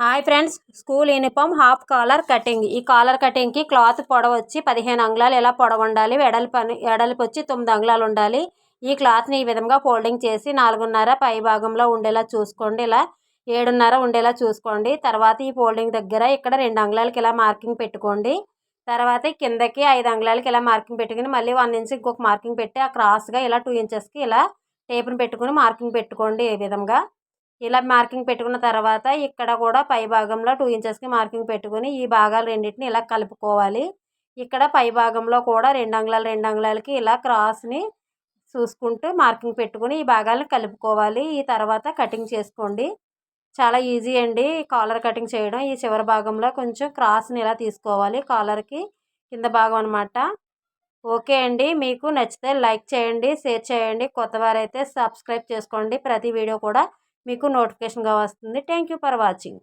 Hi friends school uniform half collar cutting. ఈ collar కటింగ్కి cloth పొడవ వచ్చి పదిహేను అంగుళాలు ఇలా పొడవ ఉండాలి వెడల్పు అని వెడల్పు వచ్చి తొమ్మిది అంగుళాలు ఉండాలి. ఈ క్లాత్ని ఈ విధంగా ఫోల్డింగ్ చేసి నాలుగున్నర పై భాగంలో ఉండేలా చూసుకోండి. ఇలా ఏడున్నర ఉండేలా చూసుకోండి. తర్వాత ఈ ఫోల్డింగ్ దగ్గర ఇక్కడ రెండు అంగుళాలకి ఇలా మార్కింగ్ పెట్టుకోండి. తర్వాత కిందకి ఐదు అంగుళాలకి ఇలా మార్కింగ్ పెట్టుకుని మళ్ళీ వన్ ఇంచ్ ఇంకొక మార్కింగ్ పెట్టి ఆ క్రాస్గా ఇలా టూ ఇంచెస్కి ఇలా టేప్ని పెట్టుకుని మార్కింగ్ పెట్టుకోండి ఈ విధంగా. ఇలా మార్కింగ్ పెట్టుకున్న తర్వాత ఇక్కడ కూడా పై భాగంలో టూ ఇంచెస్కి మార్కింగ్ పెట్టుకుని ఈ భాగాలు రెండింటిని ఇలా కలుపుకోవాలి. ఇక్కడ పై భాగంలో కూడా రెండు అంగుళాలు రెండు అంగుళాలకి ఇలా క్రాస్ని చూసుకుంటూ మార్కింగ్ పెట్టుకుని ఈ భాగాలను కలుపుకోవాలి. ఈ తర్వాత కటింగ్ చేసుకోండి. చాలా ఈజీ అండి కాలర్ కటింగ్ చేయడం. ఈ చివరి భాగంలో కొంచెం క్రాస్ని ఇలా తీసుకోవాలి కాలర్కి కింద భాగం అనమాట ఓకే అండి. మీకు నచ్చితే లైక్ చేయండి షేర్ చేయండి. కొత్తవారైతే సబ్స్క్రైబ్ చేసుకోండి. ప్రతి వీడియో కూడా మీకు నోటిఫికేషన్గా వస్తుంది. Thank you for watching.